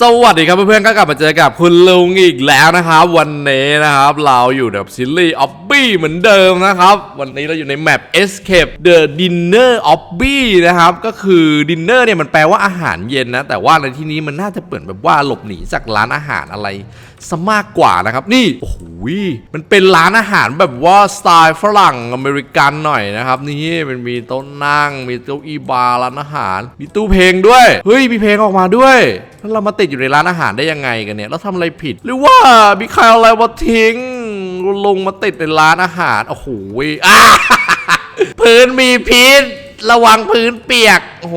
สวัสดีครับเพื่อนๆก็กลับมาเจอกับคุณลุงอีกแล้วนะครับ วันนี้นะครับ เราอยู่แบบซิลลี่ออบบี้เหมือนเดิมนะครับ วันนี้เราอยู่ในแมป Escape the Dinner o b b y นะครับ ก็คือ Dinner เนี่ยมันแปลว่าอาหารเย็นนะ แต่ว่าในที่นี้มันน่าจะเปิดแบบว่าหลบหนีจากร้านอาหารอะไรซะมากกว่านะครับ นี่โอ้โหมันเป็นร้านอาหารแบบว่าสไตล์ฝรั่งอเมริกันหน่อยนะครับ นี่มันมีโต๊ะนั่ง มีเก้าอี้บาร์ร้านอาหาร มีตู้เพลงด้วย เฮ้ยมีเพลงออกมาด้วยแล้วเรามาติดอยู่ในร้านอาหารได้ยังไงกันเนี่ยเราทำอะไรผิด หรือว่ามีใครเอาอะไรมาทิ้ง ลงมาติดในร้านอาหาร โอ้โหอ้าพื้นมีพิษ ระวังพื้นเปียก โอ้โห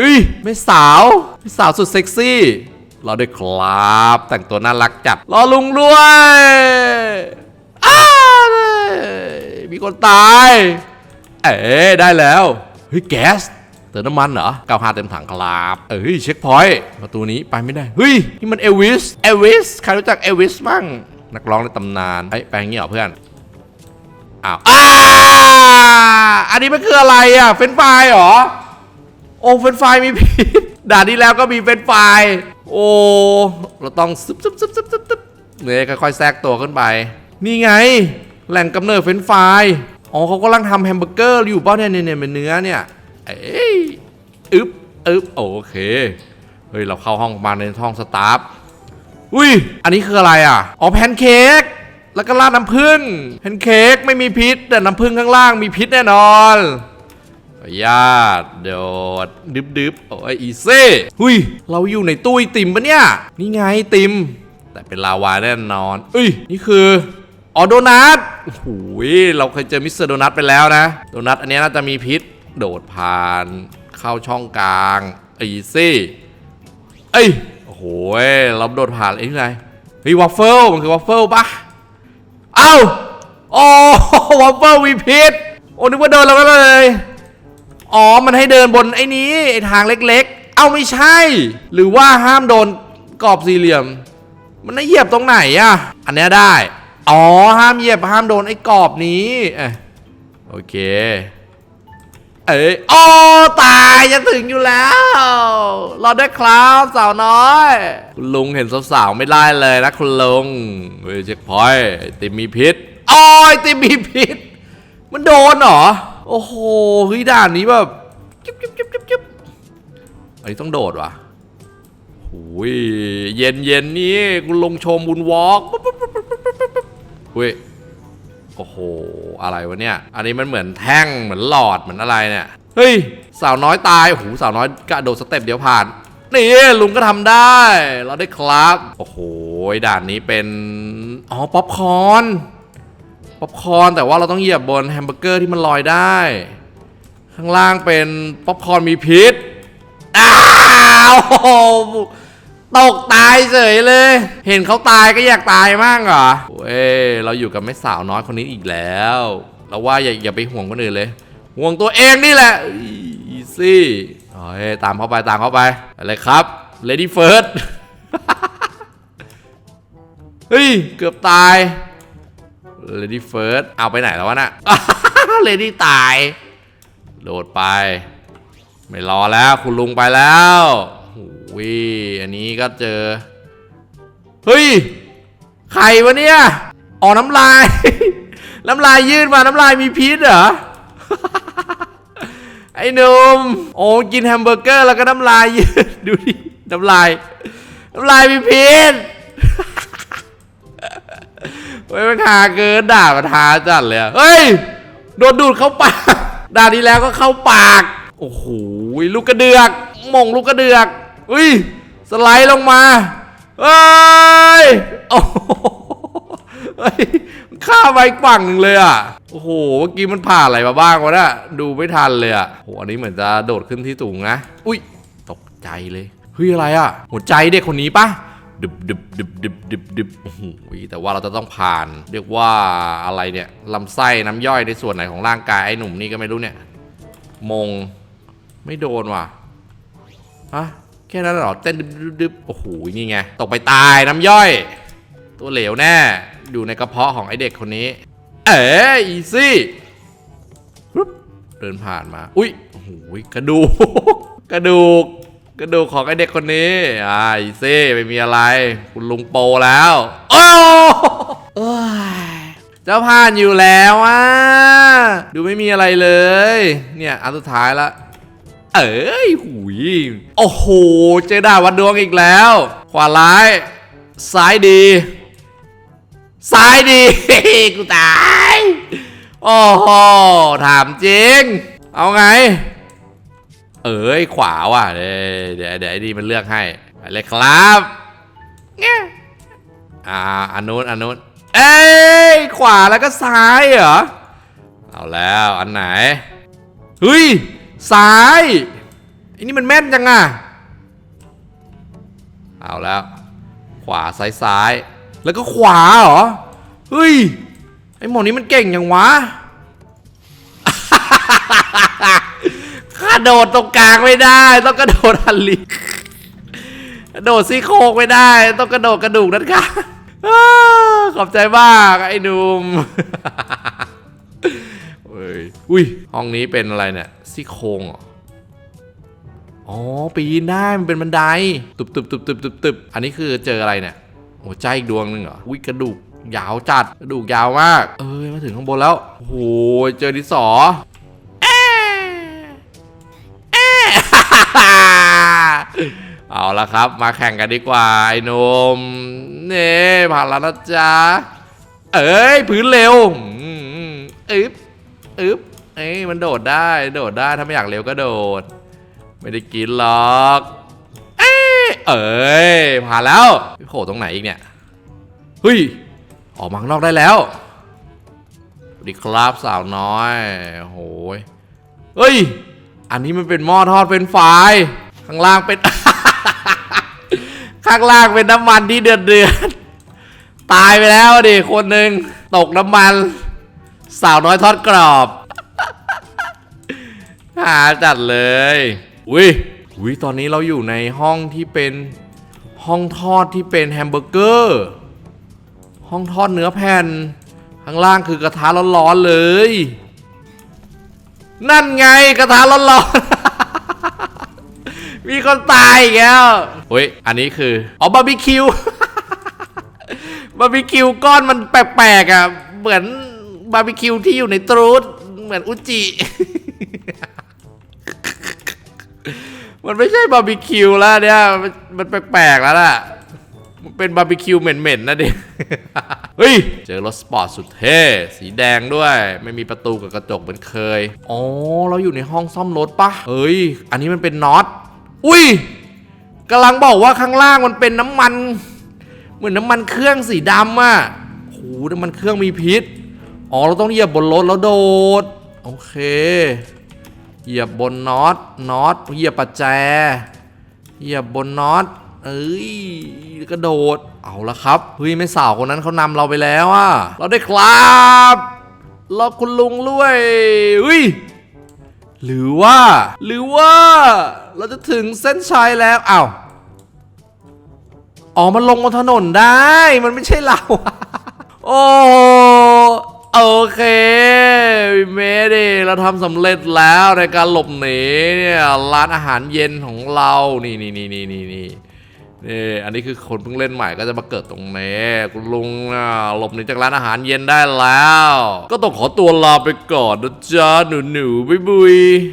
อุ้ยไม่สาวไม่สาวสุดเซ็กซี่รอด้วยครับ แต่งตัวน่ารักจัด รอลุงด้วยอ้ามีคนตาย เอ๊ได้แล้ว เฮ้ย แก๊สเติมน้ำมันเหรอเก้าห้าเต็มถังครับ เอ้ยเช็คพอยต์ประตูนี้ไปไม่ได้ เฮ้ย นี่มันเอลวิส เอลวิส ใครรู้จักเอลวิสบ้าง นักร้องในตำนานเอ้ยไปอย่างงี้เหรอเพื่อนอ้าวอ้าอันนี้มันคืออะไรอะ เฟรนช์ฟรายเหรอ โอ้เฟรนช์ฟรายมีพิษด่านที่แล้วก็มีเฟรนช์ฟรายโอ้เราต้องซึบซึบซึบซึบซึบซึบเนี่ยค่อยๆแทรกตัวขึ้นไป นี่ไง แหล่งกำเนิดเฟรนช์ฟรายอ๋อเขากำลังทำแฮมเบอร์เกอร์อยู่เปล่าเนี่ยเนี่ยเนี่ยเป็นเนื้อเนี่ยเอ้ยอึ๊บอึ๊บโอเคเฮ้ยเราเข้าห้องมาในห้องสตาฟ อุ้ย อันนี้คืออะไรอะ อ๋อแพนเค้ก แล้วก็ราดน้ำผึ้งแพนเค้กไม่มีพิษ แต่น้ำผึ้งข้างล่างมีพิษแน่นอนญาตโดดดึบดึบโอ้ยอีเซ่หุยเราอยู่ในตู้ไอติมปะเนี่ย นี่ไงไอติม แต่เป็นลาวาแน่นอนเอ้ย นี่คืออ๋อโดนัทโอ้โหเราเคยเจอมิสเตอร์โดนัทไปแล้วนะ โดนัทอันนี้น่าจะมีพิษ โดดผ่าน เข้าช่องกลางอีซี่เอ้ย โอ้โหยเราโดดผ่านไอ้นี่ไงเฮ้ยวอฟเฟิลมันคือวอฟเฟิลปะเอ้าโอ้วอฟเฟิลมีพิษโอ้นึกว่าโดนเราก็เลยอ๋อมันให้เดินบนไอ้นี้ไอ้ทางเล็กๆ เอ้าไม่ใช่ หรือว่าห้ามโดนกรอบสี่เหลี่ยม มันให้เหยียบตรงไหนอะอันเนี้ยได้ อ๋อห้ามเหยียบห้ามโดนไอ้กรอบนี้เอ้ยโอเค เอ้ยโอ้ตายจะถึงอยู่แล้วรอด้วยครับสาวน้อย คุณลุงเห็นสาวๆไม่ได้เลยนะคุณลุงเฮ้ยเช็คพอยต์ไอติมมีพิษโอ้ยติมมีพิษ มันโดนเหรอ โอ้โหเฮ้ยด่านนี้แบบจิ๊บจิ๊บจิ๊บจิ๊บจิ๊บอันนี้ต้องโดดวะโอ้ยเย็นเย็นนี่คุณลงชมบุญวอล์กปุ๊บปุ๊บปุ๊บปุ๊บปุ๊บเฮ้ย โอ้โห อะไรวะเนี่ย อันนี้มันเหมือนแท่งเหมือนหลอดเหมือนอะไรเนี่ย เฮ้ย สาวน้อยตายโอ้โหสาวน้อยกระโดดสเต็ปเดียวผ่าน นี่ลุงก็ทำได้ เราได้ครับ โอ้โห ด่านนี้เป็น อ๋อ ป๊อปคอร์น ป๊อปคอร์น แต่ว่าเราต้องเหยียบบนแฮมเบอร์เกอร์ที่มันลอยได้ ข้างล่างเป็นป๊อปคอร์นมีพิษ อ้าว ตกตายเฉยเลย เห็นเขาตายก็อยากตายมั่งเหรอเว้ยเราอยู่กับแม่สาวน้อยคนนี้อีกแล้ว เราว่าอย่าอย่าไปห่วงคนอื่นเลย ห่วงตัวเองนี่แหละอีซี่โอ้ยตามเข้าไปตามเข้าไปอะไรครับ Lady First เฮ้ยเกือบตาย Lady First เอาไปไหนแล้ววะน่ะ Lady ตาย โดดไป ไม่รอแล้วคุณลุงไปแล้ว โอ้ยอันนี้ก็เจอ เฮ้ย ใครวะเนี่ยอ๋อน้ำลาย น้ำลายยืดมา น้ำลายมีพิษเหรอ ไอ้นุ่มโอ้กินแฮมเบอร์เกอร์แล้วก็น้ำลายยืด ดูดิ น้ำลาย น้ำลายมีพิษเฮ้ยมันหาเกินด่ามาทาจัดเลยเฮ้ย โดนดูดเข้าปาก ด่านี้แล้วก็เข้าปาก โอ้โห ลูกกระเดือกม่งลูกกระเดือก อุ้ยสไลด์ลงมาเฮ้ยโอ้โหเฮ้ยข้าไปอีกฝั่งหนึ่งเลยอะ โอ้โห เมื่อกี้มันผ่านอะไรมาบ้างวะเนี่ยดูไม่ทันเลยอะโหอันนี้เหมือนจะโดดขึ้นที่สูงนะ อุ้ย ตกใจเลย เฮ้ยอะไรอะ หัวใจเด็กคนนี้ปะดึบดึบดึบดึบดึบดึบโอ้โหแต่ว่าเราจะต้องผ่าน เรียกว่าอะไรเนี่ย ลำไส้น้ำย่อยในส่วนไหนของร่างกายไอ้หนุ่มนี่ก็ไม่รู้เนี่ย มง ไม่โดนว่ะ ฮะ ค่นั้นหรอเต้นดึบดึบดึบโอ้โหนี่ไงตกไปตายน้ำย่อย ตัวเหลวแน่อยู่ในกระเพาะของไอเด็กคนนี้ เอ๋อีซี่ปึ๊บเดินผ่านมา อุ้ยโอ้โหกระดูกกระดูกกระดูกของไอเด็กคนนี้อ่าอีเซ่ไม่มีอะไร คุณลุงโปแล้วโอ้โอ้ยเจ้าผ่านอยู่แล้วอะดูไม่มีอะไรเลย เนี่ยอันสุดท้ายละ เอ้ยหุยโอ้โห เจอดาวัดดวงอีกแล้ว ขวาร้าย ซ้ายดี ซ้ายดี กูตาย โอ้โห ถามจริง เอาไง เอ้ย ขวาว่ะเดี๋ยวเดี๋ยวเดี๋ยวไอ้ดีมันเลือกให้ไปเลยครับเนี่ยอ่าอันนู้นอันนู้นเอ้ย ขวาแล้วก็ซ้ายเหรอ เอาแล้ว อันไหน เฮ้ย ซ้ายอ้นี่มันแม่นจังอะเอาแล้ว ขวาซ้ายซ้ายแล้วก็ขวาเหรอ เฮ้ย ไอหมอนี้มันเก่งยังวะกระโดดตรงกลางไม่ได้ ต้องกระโดดหันลิกกระโดดซี่โครงไม่ได้ ต้องกระโดดกระดูกนั่นค่ะอ้าขอบใจมากไอ้หนุ่ม เฮ้ยอุ้ยห้องนี้เป็นอะไรเนี่ยซี่โครงอ๋อปีนได้มันเป็นบันไดตุบตุบตุบตุบตุบตุบอันนี้คือเจออะไรเนี่ยหัวใจอีกดวงหนึ่งเหรออุ้ยกระดูกยาวจัดกระดูกยาวมาก เอ้ยมาถึงข้างบนแล้วโอ้โหเจอดิสอแออเอาละครับ มาแข่งกันดีกว่าไอ้นมเน่ผ่านแล้วนะจ๊ะ เอ้ย พื้นเร็วอึ๊บ อึ๊บเอ้ยมันโดดได้ โดดได้ถ้าไม่อยากเร็วก็โดด ไม่ได้กินหรอกเอ้ยเอ้ยผ่านแล้วโผล่ตรงไหนอีกเนี่ยเฮ้ยออกมาข้างนอกได้แล้วสวัสดีครับสาวน้อยโหยเฮ้ย อันนี้มันเป็นหม้อทอดเป็นไฟข้างล่างเป็น ข้างล่างเป็นน้ำมันที่เดือดเดือดๆตายไปแล้วดิคนหนึ่งตกน้ำมัน สาวน้อยทอดกรอบ หาจัดเลย อุ้ยอุ้ยตอนนี้เราอยู่ในห้องที่เป็นห้องทอดที่เป็นแฮมเบอร์เกอร์ ห้องทอดเนื้อแผ่น ข้างล่างคือกระทะร้อนๆเลย นั่นไงกระทะร้อนๆ มีคนตายอีกแล้วเฮ้ย อันนี้คืออ๋อบาร์บีคิวบาร์บีคิวก้อนมันแปลกๆอะ เหมือน บาร์บีคิวที่อยู่ในตรูดเหมือนอุจิ มันไม่ใช่บาร์บีคิวแล้วเนี่ย มันแปลกๆแล้วล่ะ มันเป็นบาร์บีคิวเหม็นๆนะดิ เฮ้ย เจอรถสปอร์ตสุดเท่ สีแดงด้วย ไม่มีประตูกับกระจกเหมือนเคย อ๋อ เราอยู่ในห้องซ่อมรถปะเฮ้ย อันนี้มันเป็นน็อต อุ้ยกำลังบอกว่าข้างล่างมันเป็นน้ำมัน เหมือนน้ำมันเครื่องสีดำอะโหน้ำมันเครื่องมีพิษ อ๋อเราต้องเหยียบบนรถแล้วโดด โอเค เหยียบบนน็อตน็อตเหยียบประแจ เหยียบบนน็อตเอ้ยกระโดด เอาละครับเฮ้ยไม่สาวคนนั้นเขานำเราไปแล้วอะเราได้ครับรอคุณลุงด้วยเฮ้ยหรือว่า หรือว่า เราจะถึงเส้นชัยแล้วอ้าวอ๋อมันลงบนถนนได้ มันไม่ใช่เรา โอ้ โอเคเมเดเราทำสำเร็จแล้วในการหลบหนีเนี่ยร้านอาหารเย็นของเรานี่นี่นี่นี่นี่นี่นี่อันนี้คือคนเพิ่งเล่นใหม่ก็จะมาเกิดตรงนี้คุณลุงอะหลบหนีจากร้านอาหารเย็นได้แล้ว ก็ต้องขอตัวลาไปก่อนนะจ๊ะหนูหนูๆบ๊ายบุย